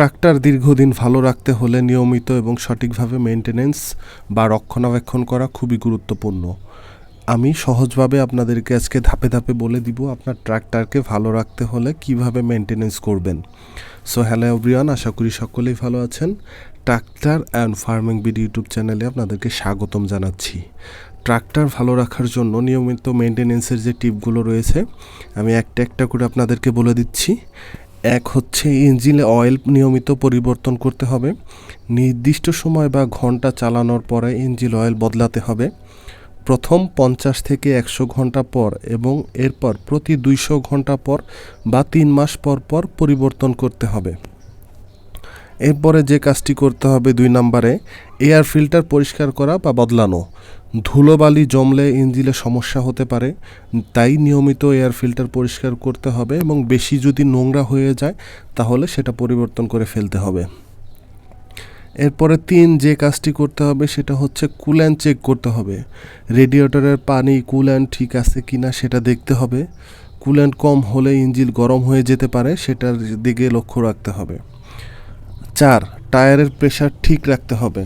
Tractor দীর্ঘদিন ভালো রাখতে হলে নিয়মিত এবং সঠিকভাবে মেনটেনেন্স বা রক্ষণাবেক্ষণ করা খুবই গুরুত্বপূর্ণ। আমি সহজভাবে আপনাদেরকে আজকে ধাপে ধাপে বলে দিব আপনার ট্রাক্টরকে ভালো রাখতে হলে কীভাবে মেনটেনেন্স করবেন। সো হ্যালো এভরিওয়ান, আশা করি সকলেই ভালো আছেন। Tractor and farming BD YouTube চ্যানেলে আপনাদেরকে স্বাগতম জানাচ্ছি। ট্রাক্টর ভালো রাখার জন্য নিয়মিত মেনটেনেন্সের যে টিপগুলো রয়েছে, আমি একটা একটা করে আপনাদেরকে বলে দিচ্ছি। এক হচ্ছে ইঞ্জিনে অয়েল নিয়মিত পরিবর্তন করতে হবে। নির্দিষ্ট সময় বা ঘণ্টা চালানোর পরে ইঞ্জিন অয়েল বদলাতে হবে। প্রথম পঞ্চাশ থেকে একশো ঘণ্টা পর এবং এরপর প্রতি দুইশো ঘণ্টা পর বা তিন মাস পর পর পরিবর্তন করতে হবে। এরপরে যে কাজটি করতে হবে দুই নম্বরে, এয়ার ফিল্টার পরিষ্কার করা বা বদলানো। ধুলোবালি জমলে ইঞ্জিলে সমস্যা হতে পারে, তাই নিয়মিত এয়ার ফিল্টার পরিষ্কার করতে হবে এবং বেশি যদি নোংরা হয়ে যায়, তাহলে সেটা পরিবর্তন করে ফেলতে হবে। এরপরে তিন, যে কাজটি করতে হবে সেটা হচ্ছে কুল্যান্ট চেক করতে হবে। রেডিয়েটরের পানি কুল্যান্ট ঠিক আছে কি না সেটা দেখতে হবে। কুল্যান্ট কম হলে ইঞ্জিল গরম হয়ে যেতে পারে, সেটার দিকে লক্ষ্য রাখতে হবে। চার, টায়ারের প্রেশার ঠিক রাখতে হবে।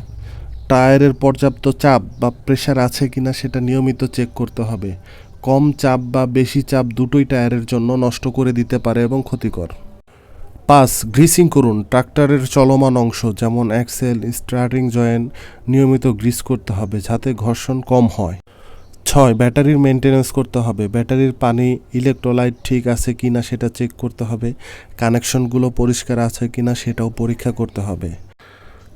টায়ারের পর্যাপ্ত চাপ বা প্রেশার আছে কি না সেটা নিয়মিত চেক করতে হবে। কম চাপ বা বেশি চাপ দুটোই টায়ারের জন্য নষ্ট করে দিতে পারে এবং ক্ষতিকর। পাঁচ, গ্রিসিং করুন। ট্রাক্টরের চলমান অংশ যেমন অ্যাক্সেল, স্টার্টিং জয়েন্ট নিয়মিত গ্রিস করতে হবে যাতে ঘর্ষণ কম হয়। ছয়, ব্যাটারির মেনটেন্যান্স করতে হবে। ব্যাটারির পানি ইলেকট্রোলাইট ঠিক আছে কি না সেটা চেক করতে হবে। কানেকশনগুলো পরিষ্কার আছে কি না সেটাও পরীক্ষা করতে হবে।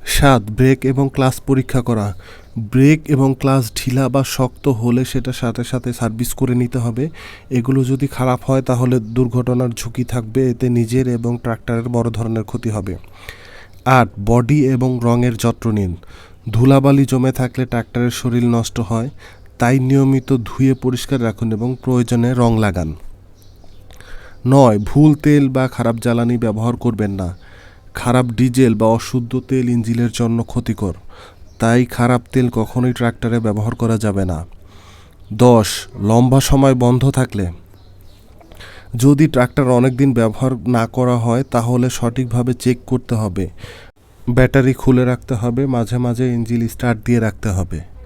সাত ব্রেক এবং ক্লাস পরীক্ষা করা। ব্রেক এবং ক্লাস ঢিলা বা শক্ত হলে সেটা সাথে সাথে সার্ভিস করে নিতে হবে। এগুলো যদি খারাপ হয় তাহলে দুর্ঘটনার ঝুঁকি থাকবে, এতে নিজের এবং ট্রাক্টরের বড় ধরনের ক্ষতি হবে। আট বডি এবং রঙের যত্ন নিন। ধুলাবালি জমে থাকলে ট্রাক্টরের শরীর নষ্ট হয়। তাই নিয়মিত ধুয়ে পরিষ্কার রাখুন এবং প্রয়োজনে রং লাগান। নয়, ভুল তেল বা খারাপ জ্বালানি ব্যবহার করবেন না। খারাপ ডিজেল বা অশুদ্ধ তেল ইঞ্জিনের জন্য ক্ষতিকর। তাই খারাপ তেল কখনোই ট্রাক্টরে ব্যবহার করা যাবে না। দশ, লম্বা সময় বন্ধ থাকলে। যদি ট্রাক্টর অনেক দিন ব্যবহার না করা হয়, তাহলে সঠিকভাবে চেক করতে হবে। ব্যাটারি খুলে রাখতে হবে, মাঝে মাঝে ইঞ্জিন স্টার্ট দিয়ে রাখতে হবে।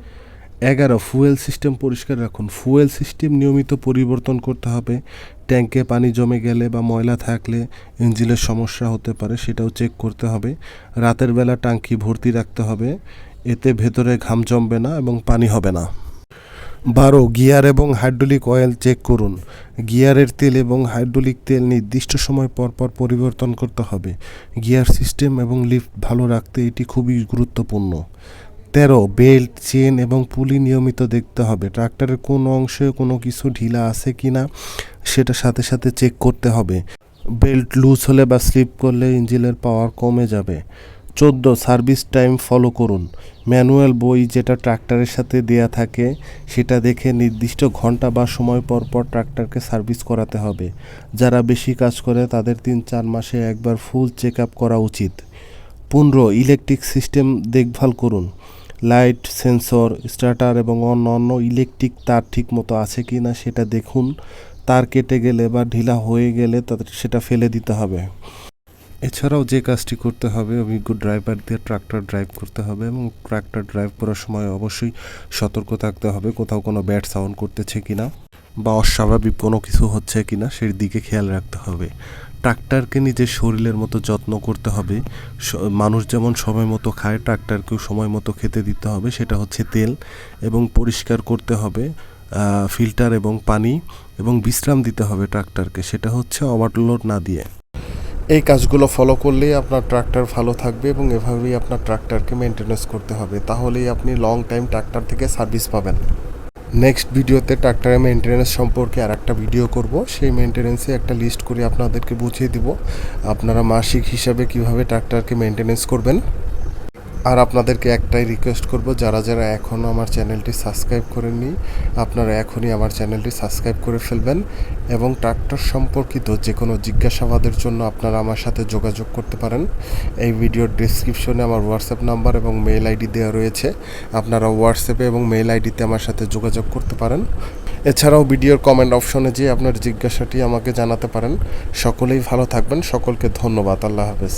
এগারো ফুয়েল সিস্টেম পরিষ্কার রাখুন। ফুয়েল সিস্টেম নিয়মিত পরিবর্তন করতে হবে। ট্যাঙ্কে পানি জমে গেলে বা ময়লা থাকলে ইঞ্জিনের সমস্যা হতে পারে, সেটাও চেক করতে হবে। রাতের বেলা ট্যাঙ্কি ভর্তি রাখতে হবে। এতে ভেতরে ঘাম জমবে না এবং পানি হবে না। বারো, গিয়ার এবং হাইড্রোলিক অয়েল চেক করুন। গিয়ারের তেল এবং হাইড্রোলিক তেল নির্দিষ্ট সময় পর পর পরিবর্তন করতে হবে। গিয়ার সিস্টেম এবং লিফট ভালো রাখতে এটি খুবই গুরুত্বপূর্ণ। তেরো, বেল্ট, চেন এবং পুলি নিয়মিত দেখতে হবে। ট্রাক্টরের কোন অংশে কোনো কিছু ঢিলা আছে কি না সেটা সাথে সাথে চেক করতে হবে। বেল্ট লুজ হলে বা স্লিপ করলে ইঞ্জিনের পাওয়ার কমে যাবে। চোদ্দ সার্ভিস টাইম ফলো করুন। ম্যানুয়াল বই যেটা ট্রাক্টরের সাথে দেয়া থাকে সেটা দেখে নির্দিষ্ট ঘণ্টা বা সময় পর পর ট্রাক্টরকে সার্ভিস করাতে হবে। যারা বেশি কাজ করে তাদের তিন চার মাসে একবার ফুল চেক আপ করা উচিত। পনেরো ইলেকট্রিক সিস্টেম দেখভাল করুন। লাইট সেন্সর, স্টার্টার এবং অন্য অন্য ইলেকট্রিক তার ঠিক মতো আছে কি না সেটা দেখুন। তার কেটে গেলে বা ঢিলা হয়ে গেলে তাদের সেটা ফেলে দিতে হবে। এছাড়াও যে কাজটি করতে হবে, অভিজ্ঞ ড্রাইভার দিয়ে ট্রাক্টর ড্রাইভ করতে হবে এবং ট্রাক্টর ড্রাইভ করার সময় অবশ্যই সতর্ক থাকতে হবে। কোথাও কোনো ব্যাড সাউন্ড করতেছে কিনা বা অস্বাভাবিক কোনো কিছু হচ্ছে কিনা সেই দিকে খেয়াল রাখতে হবে। ট্রাক্টরকে নিজের শরীরের মতো যত্ন করতে হবে। মানুষ যেমন সময় মতো খায়, ট্রাক্টরকেও সময় মতো খেতে দিতে হবে, সেটা হচ্ছে তেল এবং পরিষ্কার করতে হবে ফিল্টার এবং পানি এবং বিশ্রাম দিতে হবে ট্রাক্টরকে, সেটা হচ্ছে ওভারলোড না দিয়ে। এই কাজগুলো ফলো করলেই আপনার ট্রাক্টর ভালো থাকবে এবং এভাবেই আপনার ট্রাক্টরকে মেনটেন্যান্স করতে হবে। তাহলেই আপনি লং টাইম ট্রাক্টর থেকে সার্ভিস পাবেন। নেক্সট ভিডিওতে ট্রাক্টরের মেনটেন্যান্স সম্পর্কে আর একটা ভিডিও করব। সেই মেনটেন্যান্সে একটা লিস্ট করে আপনাদেরকে বুঝিয়ে দিব। আপনারা মাসিক হিসাবে কীভাবে ট্রাক্টরকে মেনটেন্যান্স করবেন। আর আপনাদেরকে একটাই রিকোয়েস্ট করব, যারা যারা এখনও আমার চ্যানেলটি সাবস্ক্রাইব করেননি, আপনারা এখনই আমার চ্যানেলটি সাবস্ক্রাইব করে ফেলবেন এবং ট্রাক্টর সম্পর্কিত যে কোনো জিজ্ঞাসাবাদের জন্য আপনারা আমার সাথে যোগাযোগ করতে পারেন। এই ভিডিওর ডিসক্রিপশনে আমার হোয়াটসঅ্যাপ নাম্বার এবং মেল আইডি দেওয়া রয়েছে। আপনারা হোয়াটসঅ্যাপে এবং মেল আইডিতে আমার সাথে যোগাযোগ করতে পারেন। এছাড়াও ভিডিওর কমেন্ট অপশনে যে আপনার জিজ্ঞাসাটি আমাকে জানাতে পারেন। সকলেই ভালো থাকবেন। সকলকে ধন্যবাদ। আল্লাহ হাফেজ।